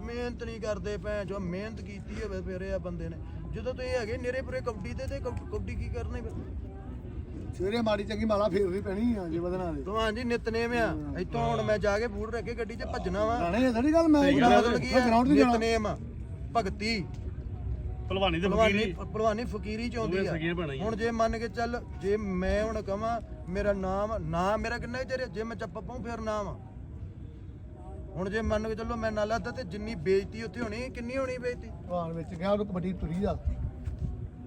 ਮਿਹਨਤ ਨਹੀਂ ਕਰਦੇ ਭੈਣ ਜੋ ਮਿਹਨਤ ਕੀਤੀ ਹੋਵੇ ਫਿਰ ਇਹ ਆ ਬੰਦੇ ਨੇ। ਜਦੋਂ ਤੁਸੀਂ ਹੈਗੇ ਨਿਰੇ ਪੂਰੇ ਕਬੱਡੀ ਤੇ ਤੇ ਕਬ- ਕਬੱਡੀ ਕੀ ਕਰਨੀ ਫਿਰ? ਸਵੇਰੇ ਮਾੜੀ ਚੰਗੀ ਮਾਲਾ ਫੇਰਨੀ ਪੈਣੀ ਆ ਜੇ ਵਧਣਾ ਦੇ ਤੁਹਾਂ ਜੀ ਨਿਤਨੇਮ ਆ। ਇੱਥੋਂ ਹੁਣ ਮੈਂ ਜਾ ਕੇ ਬੂਟ ਰੱਖ ਕੇ ਗੱਡੀ 'ਚ ਭੱਜਣਾ ਵਾ। ਰਾਣੇ ਇਹ ਥੋੜੀ ਗੱਲ ਮੈਂ ਆ। ਗਰਾਊਂਡ ਤੇ ਜਾਣਾ। ਨਿਤਨੇਮ ਭਗਤੀ। ਭਲਵਾਨੀ ਭਲਵਾਨੀ ਫਕੀਰੀ। ਭਲਵਾਨੀ ਫਕੀਰੀ ਚ ਆਉਂਦੀ ਦੋਵੇਂ ਫਕੀਰ ਬਣਾ ਆ। ਹੀ ਆ। ਹੁਣ ਜੇ ਮੰਨ ਕੇ ਚੱਲ ਜੇ ਮੈਂ ਹੁਣ ਕਹਾਂ ਮੇਰਾ ਨਾਮ ਨਾਮ ਮੇਰਾ ਕਿੰਨਾ ਚਿਰ? ਜੇ ਮੈਂ ਚੱਪ ਪਾਉਂ ਫਿਰ ਨਾਮ ਆ। ਹੁਣ ਜੇ ਮੰਨ ਕੇ ਚੱਲੋ ਮੈਂ ਨਾਲਾ ਤੇ ਜਿੰਨੀ ਬੇਇੱਜ਼ਤੀ ਉੱਥੇ ਹੋਣੀ ਕਿੰਨੀ ਹੋਣੀ ਬੇਇੱਜ਼ਤੀ? ਭਲਵਾਨ ਵਿੱਚ ਗਿਆ ਉਹ ਕਬੱਡੀ ਤੁਰੀ ਆ।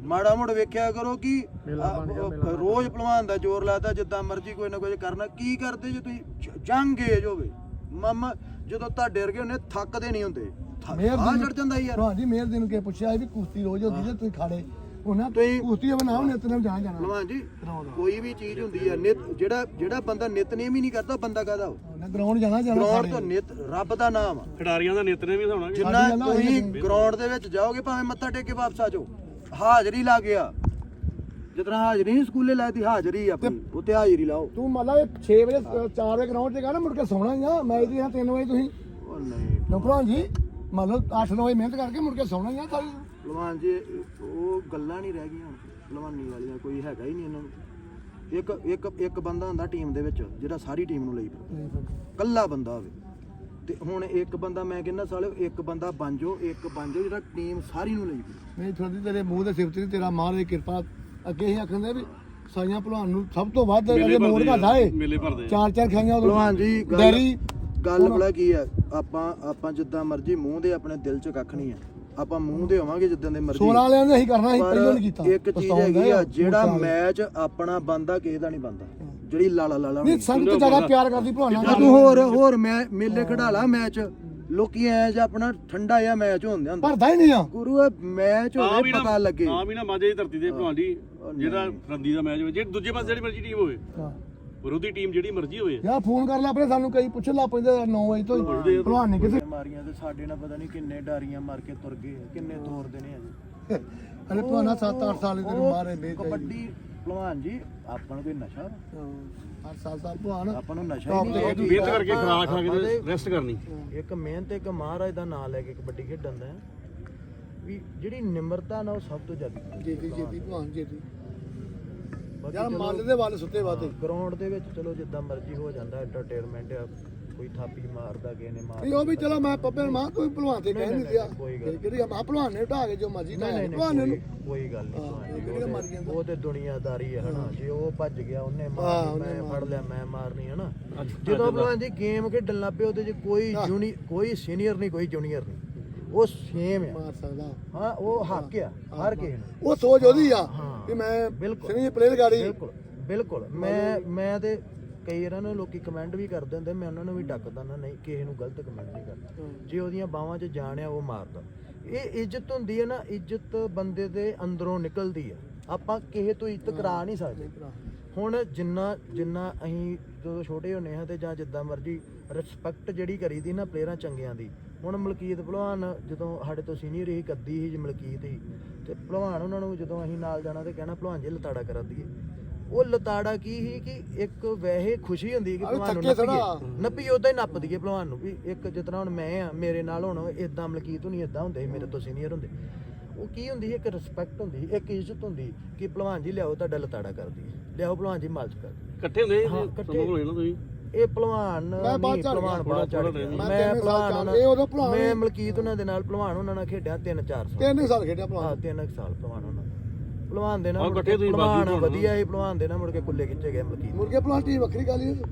ਮਾੜਾ ਮੋੜ ਵੇਖਿਆ ਕਰੋ ਕਿ ਆ, ਰੋਜ਼ ਭਲਵਾਨ ਦਾ ਜ਼ੋਰ ਲਾਦਾ ਜਿੱਦਾਂ ਮਰਜ਼ੀ ਕੋਈ ਨਾ ਕੋਈ ਕਰਨਾ। ਕੀ ਕਰਦੇ ਜੇ ਤੁਸੀਂ? ਜ- ਜੰਗ ਏਜ ਹੋਵੇ। ਮਾਮਾ ਜਦੋਂ ਤੁਹਾਡੇ ਵਰਗੇ ਹੁੰਦੇ ਥੱਕਦੇ ਨਹੀਂ ਹੁੰਦੇ। ਮੇਰ ਆ ਚੜ ਜਾਂਦਾ ਯਾਰ। ਭਲਵਾਨ ਜੀ ਮੇਰ ਦਿਨ ਕੇ ਪੁੱਛਿਆ ਵੀ ਕੁਸ਼ਤੀ ਰੋਜ਼ ਹੁੰਦੀ ਜੇ ਤੁਸੀਂ ਖਾੜੇ। ਉਹਨਾਂ ਤੁਸੀਂ- ਕੁਸ਼ਤੀ ਬਣਾ ਉਹਨੇ ਤੈਨੂੰ ਜਾਣ ਜਾਣਾ। ਭਲਵਾਨ ਜੀ ਕੋਈ ਵੀ ਚੀਜ਼ ਹੁੰਦੀ ਆ ਨਿਤ ਜਿਹੜਾ ਜਿਹੜਾ ਬੰਦਾ ਨਿਤਨੇਮ ਹੀ ਨਹੀਂ ਕਰਦਾ ਬੰਦਾ ਕਾਹਦਾ ਉਹ ਗਰਾਊਂਡ ਜਾਣਾ ਜਾਣਾ ਗਰਾਊਂਡ ਤੋਂ ਨਿਤ ਰੱਬ ਦਾ ਨਾਮ ਆ। ਖਿਡਾਰੀਆਂ ਦਾ ਨੇਤਨੇ ਵੀ ਹੋਣਾ ਜਿੰਨਾ ਤੁਸੀਂ ਗਰਾਊਂਡ ਦੇ ਵਿੱਚ ਜਾਓਗੇ ਭਾਵੇਂ ਮੱਥਾ ਟੇਕ ਕੇ ਵਾਪਸ ਆ ਜਾਓ। ਹਾਜ਼ਰੀ ਲਾ ਗਿਆ ਜਿਤਨਾ ਹਾਜ਼ਰੀ ਨਹੀਂ ਸਕੂਲੇ ਲਾਈ ਦੀ ਹਾਜ਼ਰੀ ਆਪਣੀ। ਉੱਤੇ ਹਾਜ਼ਰੀ ਲਾਓ। ਤੂੰ ਮੰਨ ਲਾ 6 ਵਜੇ 4 ਵਜੇ ਗਰਾਊਂਡ ਤੇ ਗਾ ਨਾ ਮੁੜ ਕੇ ਸੌਣਾ ਹੀ ਆ। ਮੈਚ ਦੀ 3 ਵਜੇ ਤੁਸੀਂ। ਉਹ ਨਹੀਂ। ਜੀ ਮੰਨ ਲਓ 8 ਵਜੇ ਮਿਹਨਤ ਕਰਕੇ ਮੁੜ ਕੇ ਸੌਣਾ ਹੀ ਆ ਸਾਰੀ ਭਲਵਾਨ ਜੀ ਉਹ ਗੱਲਾਂ ਨਹੀਂ ਰਹਿ ਗਈਆਂ ਹੁਣ ਭਲਵਾਨੀ ਵਾਲੀਆਂ ਕੋਈ ਹੈਗਾ ਹੀ ਨਹੀਂ ਇਹਨਾਂ ਨੂੰ। ਇੱਕ ਇੱਕ ਇੱਕ ਬੰਦਾ ਹੁੰਦਾ ਟੀਮ ਦੇ ਵਿੱਚ ਜਿਹੜਾ ਸਾਰੀ ਟੀਮ ਨੂੰ ਲਈ ਕੱਲਾ ਬੰਦਾ ਹੋਵੇ। ਤੇ ਹੁਣ ਇੱਕ ਬੰਦਾ ਮੈਂ ਕਹਿੰਦਾ ਸਾਲਿਓ ਇੱਕ ਬੰਦਾ ਬਣ ਜਾਓ ਇੱਕ ਬਣ ਜਾਓ ਜਿਹੜਾ ਟੀਮ ਸਾਰੀ ਨੂੰ ਲਈ ਫਿਰੇ ਨਹੀਂ ਥੋੜੀ ਤੇਰੇ ਮੂੰਹ ਦੇ ਸਿਫਤ ਤੇਰਾ ਮਾਰ ਦੀ ਕਿਰਪਾ। ਅੱਗੇ ਹੀ ਆਖਦੇ ਵੀ ਸਾਈਆਂ ਭਲਵਾਨ ਨੂੰ ਸਭ ਤੋਂ ਵੱਧ ਅਜੇ ਮੋੜ ਘਾਟਾ ਏ। ਚਾਰ ਚਾਰ ਖਾਈਆਂ ਉਦੋਂ। ਭਲਵਾਨ ਜੀ ਡੈਰੀ ਗੱਲ ਬੜਾ ਕੀ ਆ? ਆਪਾਂ ਆਪਾਂ ਜਿੱਦਾਂ ਮਰਜ਼ੀ ਮੂੰਹ ਦੇ ਆਪਣੇ ਦਿਲ 'ਚ ਕੱਖ ਨਹੀਂ ਆ। ਆਪਾਂ ਮੂੰਹ ਦੇ ਹੋਵਾਂਗੇ ਜਿੱਦਾਂ ਦੇ ਮਰਜ਼ੀ। 16 ਵਾਲਿਆਂ ਨੇ ਅਸੀਂ ਕਰਨਾ ਸੀ ਪਰ ਪਹਿਲਾਂ ਨਹੀਂ ਕੀਤਾ। ਇੱਕ ਚੀਜ਼ ਪਛਤਾਉਂਦਾ ਹੈਗੀ ਆ ਜਿਹੜਾ। ਮੈਚ ਆਪਣਾ ਬੰਦਾ ਕਿਸੇ ਦਾ ਨਹੀਂ ਬੰਦਾ। ਜਿਹੜੀ ਲਾਲਾ ਲਾਲਾ ਨਹੀਂ। ਸੰਗਤ ਜ਼ਿਆਦਾ ਪਿਆਰ ਕਰਦੀ ਭਲਵਾਨਾਂ ਤੂੰ ਹੋਰ ਹੋਰ ਮੈਂ ਮੇਲੇ ਖੜਾ ਲਾ ਮੈਚ ਲੋਕੀ ਐ ਜਾਂ ਆਪਣਾ ਠੰਡਾ ਜਿਹਾ ਮੈਚ ਹੁੰਦੇ ਹੁੰਦੇ। ਭਰਦਾ ਹੀ ਨਹੀਂ ਆ। ਗੁਰੂ ਇਹ ਮੈਚ ਆ ਹੋਵੇ ਵੀ ਪਤਾ ਲੱਗੇ। ਆ ਵੀ ਨਾ ਮਾਝੇ ਦੀ ਧਰਤੀ ਤੇ ਭਲਵਾਨ ਜੀ ਜਿਹੜਾ ਰੰਦੀ ਦਾ ਮੈਚ ਹੋਵੇ ਜੇ ਦੂਜੇ ਪਾਸੇ ਜਿਹੜੀ ਮਰਜ਼ੀ ਟੀਮ ਹੋਵੇ। ਵਿਰੋਧੀ ਟੀਮ ਜਿਹੜੀ ਮਰਜ਼ੀ ਹੋਵੇ। ਯਾ ਫੋਨ ਕਰ ਲੈ ਆਪਣੇ ਸਾਨੂੰ ਕਈ ਪੁੱਛਣ ਲੱਗ ਪੈਂਦੇ 9 ਵਜੇ ਤੋਂ ਹੀ ਭਲਵਾਨ ਨੇ ਕਿਸੇ ਮਾਰੀਆਂ ਤੇ ਸਾਡੇ ਨਾਲ ਪਤਾ ਨਹੀਂ ਕਿੰਨੇ ਡਾਰੀਆਂ ਮਾਰ ਕੇ ਤੁਰ ਗਏ ਕਿੰਨੇ ਤੋਰਦੇ ਨੇ ਅਜੇ। ਅਰੇ ਭਲਵਾਨਾ 7-8 ਸਾਲ ਦੇ ਮਾਰੇ ਬੇ ਕਬੱਡੀ ਭਲਵਾਨ ਜੀ ਆਪਾਂ ਨੂੰ ਕੋਈ ਨਸ਼ਾ? 8 ਸਾਲ ਦਾ ਭਲਵਾਨ। ਆਪਾਂ ਨੂੰ ਨਸ਼ਾ ਹੀ ਤੇ ਨਹੀਂ ਮਿਹਨਤ ਕਰਕੇ ਖਰਾ ਖਾ ਕੇ ਰੈਸਟ ਕਰਨੀ। ਇੱਕ ਮਿਹਨਤ ਇੱਕ ਮਹਾਰਾਜ ਦਾ ਨਾਮ ਲੈ ਕੇ ਕਬੱਡੀ ਖੇਡਣ ਦਾ। ਹੈ। ਵੀ ਜਿਹੜੀ ਨਿਮਰਤਾ ਨਾ ਉਹ ਸਭ ਤੋਂ ਜ਼ਿਆਦਾ ਜੀਤੀ ਜੀਤੀ ਭਲਵਾਨ ਜੀਤੀ। ਬਾਕੀ ਯਾਰ ਮੱਲ ਦੇ ਵੱਲ ਸੁੱਤੇ ਵਾਤੇ ਗਰਾਊਂਡ ਦੇ ਵਿੱਚ ਚਲੋ ਜਿੱਦਾਂ ਮਰਜ਼ੀ ਹੋ ਜਾਂਦਾ ਐਂਟਰਟੇਨਮੈਂਟ ਆ ਕੋਈ ਥਾਪੀ ਮਾਰਦਾ ਕਿਸੇ ਨੇ ਮਾਰ ਨਹੀਂ ਉਹ ਵੀ ਚਲੋ ਮੈਂ ਪੱਪੇ ਨੂੰ ਮਾਂ ਕੋਈ ਭਲਵਾਨ ਤੇ ਕਹਿ ਨਹੀਂ ਦਿਆ ਜਿਹੜੀ ਆ ਮਾਂ ਭਲਵਾਨ ਨੇ ਢਾ ਕੇ ਜੋ ਮਰਜ਼ੀ ਢਾ ਭਲਵਾਨ ਨੂੰ ਕੋਈ ਗੱਲ ਨਹੀਂ ਕਿਹੜਾ ਉਹ ਮਰ ਤੇ- ਜਾਂਦਾ? ਉਹ ਤੇ ਦੁਨੀਆਦਾਰੀ ਹੈ ਹਨਾ ਜੇ ਉਹ ਭੱਜ ਗਿਆ ਉਹਨੇ ਉਹਨੇ ਮੈਂ ਫੜ। ਲਿਆ ਮੈਂ ਮਾਰਨੀ ਹਨਾ। ਜਦੋਂ ਭਲਵਾਨ। ਜੀ ਗੇਮ ਖੇਡਣ ਲੱਗ ਪਏ ਉਹਦੇ 'ਚ ਕੋਈ ਜੂਨੀ ਕੋਈ ਸੀਨੀਅਰ ਨਹੀਂ ਕੋਈ ਜੂਨੀਅਰ ਨਹੀਂ। ਉਹ ਸੇਮ ਆ। ਮਾਰ ਸਕਦਾ। ਹਾਂ ਉਹ ਹੱਕ ਆ ਹਰ ਕਿਸੇ ਨੂੰ। ਉਹ ਸੋਚ ਉਹਦੀ ਆ ਹਾਂ। ਕਿ ਮੈਂ ਬਿਲਕੁਲ। ਪਲੇਅਰ ਗਾੜੀ। ਬਿਲਕੁਲ ਬਿਲਕੁਲ। ਮੈਂ ਮੈਂ ਤੇ ਕਈ ਵਾਰਾਂ ਨੂੰ ਲੋਕੀ ਕਮੈਂਟ ਵੀ ਕਰਦੇ ਹੁੰਦੇ ਮੈਂ ਉਹਨਾਂ ਨੂੰ ਵੀ ਡੱਕਦਾ ਨਾ ਨਹੀਂ ਕਿਸੇ ਨੂੰ ਗਲਤ ਕਮੈਂਟ ਨਹੀਂ ਕਰਦਾ ਜੇ ਉਹਦੀਆਂ ਬਾਹਾਂ 'ਚ ਜਾਣ ਆ ਉਹ ਮਾਰਦਾ ਇਹ ਇੱਜ਼ਤ ਹੁੰਦੀ ਹੈ ਨਾ ਇੱਜ਼ਤ ਬੰਦੇ ਦੇ ਅੰਦਰੋਂ ਨਿਕਲਦੀ ਆ। ਆਪਾਂ ਕਿਸੇ ਤੋਂ ਇੱਜ਼ਤ ਕਰਾ ਨਹੀਂ ਸਕਦੇ। ਹੁਣ ਜਿੰਨਾ ਜਿੰਨਾ ਅਸੀਂ ਜਦੋਂ ਛੋਟੇ ਹੁੰਨੇ ਹਾਂ ਤੇ ਜਾਂ ਜਿੱਦਾਂ ਮਰਜ਼ੀ ਰਿਸਪੈਕਟ ਜਿਹੜੀ ਕਰੀਦੀ ਨਾ ਪਲੇਅਰਾਂ ਚੰਗਿਆਂ ਦੀ ਹੁਣ ਮਲਕੀਤ ਭਲਵਾਨ ਜਦੋਂ ਸਾਡੇ ਤੋਂ ਸੀਨੀਅਰ ਹੀ ਕੱਦੀ ਸੀ ਜੀ ਮਲਕੀਤ ਸੀ। ਤੇ ਭਲਵਾਨ ਉਹਨਾਂ ਨੂੰ ਜਦੋਂ ਅਸੀਂ ਨਾਲ ਜਾਣਾ ਤੇ ਕਹਿਣਾ ਭਲਵਾਨ ਜੀ ਲਤਾੜਾ ਕਰਾ ਦਈਏ। ਉਹ ਲਤਾੜਾ ਕੀ ਸੀ ਕਿ ਇੱਕ ਵੈਸੇ ਖੁਸ਼ੀ ਹੁੰਦੀ ਕਿ ਭਲਵਾਨ ਨੂੰ। ਨੱਪੀਏ। ਨੱਪੀ ਉਦਾਂ ਹੀ ਨੱਪ ਦਈਏ ਭਲਵਾਨ ਨੂੰ ਵੀ ਇੱਕ ਜਿਤਨਾ ਹੁਣ ਮੈਂ ਆ ਮੇਰੇ ਨਾਲ ਹੁਣ ਇਦਾਂ ਮਲਕੀਤ ਹੁਣੀ ਇਦਾਂ ਹੁੰਦੇ ਸੀ ਮੇਰੇ ਤੋਂ ਸੀਨੀਅਰ ਹੁੰਦੇ ਉਹ ਕੀ ਹੁੰਦੀ ਸੀ ਇੱਕ ਰਿਸਪੈਕਟ ਹੁੰਦੀ ਇੱਕ ਇੱਜ਼ਤ ਹੁੰਦੀ ਕਿ ਭਲਵਾਨ ਜੀ ਲਿਆਓ ਤੁਹਾਡਾ ਲਤਾੜਾ ਕਰ ਦਈਏ। ਲਿਆਓ ਭਲਵਾਨ ਜੀ ਮਾਲਸ਼ ਕਰ ਦਈਏ। ਇਕੱਠੇ ਹੁੰਦੇ ਹਾਂ, ਹਾਂ ਇਕੱਠੇ। ਹੋਏ ਨਾ ਤੁਸੀਂ? ਇਹ ਭਲਵਾਨ ਮੈਂ ਬਾਅਦ ਗਿਆ। ਭਲਵਾਨ ਬਾਅਦ ਚੜ ਗਿਆ। ਮੈਂ ਭਲਵਾਨ ਇਹ ਉਦੋਂ ਭਲਵਾਨ ਮੈਂ ਹੀ- ਮਲਕੀਤ ਉਹਨਾਂ ਦੇ ਨਾਲ ਭਲਵਾਨ ਉਹਨਾਂ ਨਾਲ ਖੇਡਿਆ 3-4 ਸਾਲ। ਤਿੰਨ ਸਾਲ ਖੇਡਿਆ ਹਾਂ ਭਲਵਾਨ 3 ਸਾਲ ਭਲਵਾਨ ਉਹਨਾਂ ਨਾਲ। ਭਲਵਾਨ ਦੇ ਨਾਲ ਮੁੜ ਕੇ ਭਲਵਾਨ ਵਧੀਆ ਹੀ ਭਲਵਾਨ ਦੇ ਨਾਲ ਮੁੜ ਕੇ ਕੁੱਲੇ ਖਿੱਚੇ ਗਏ ਮਲਕੀਤ। ਮੁਰਗੇ ਭਲਵਾਨ ਦੀ ਵੱਖਰੀ ਗੱਲ ਹੀ।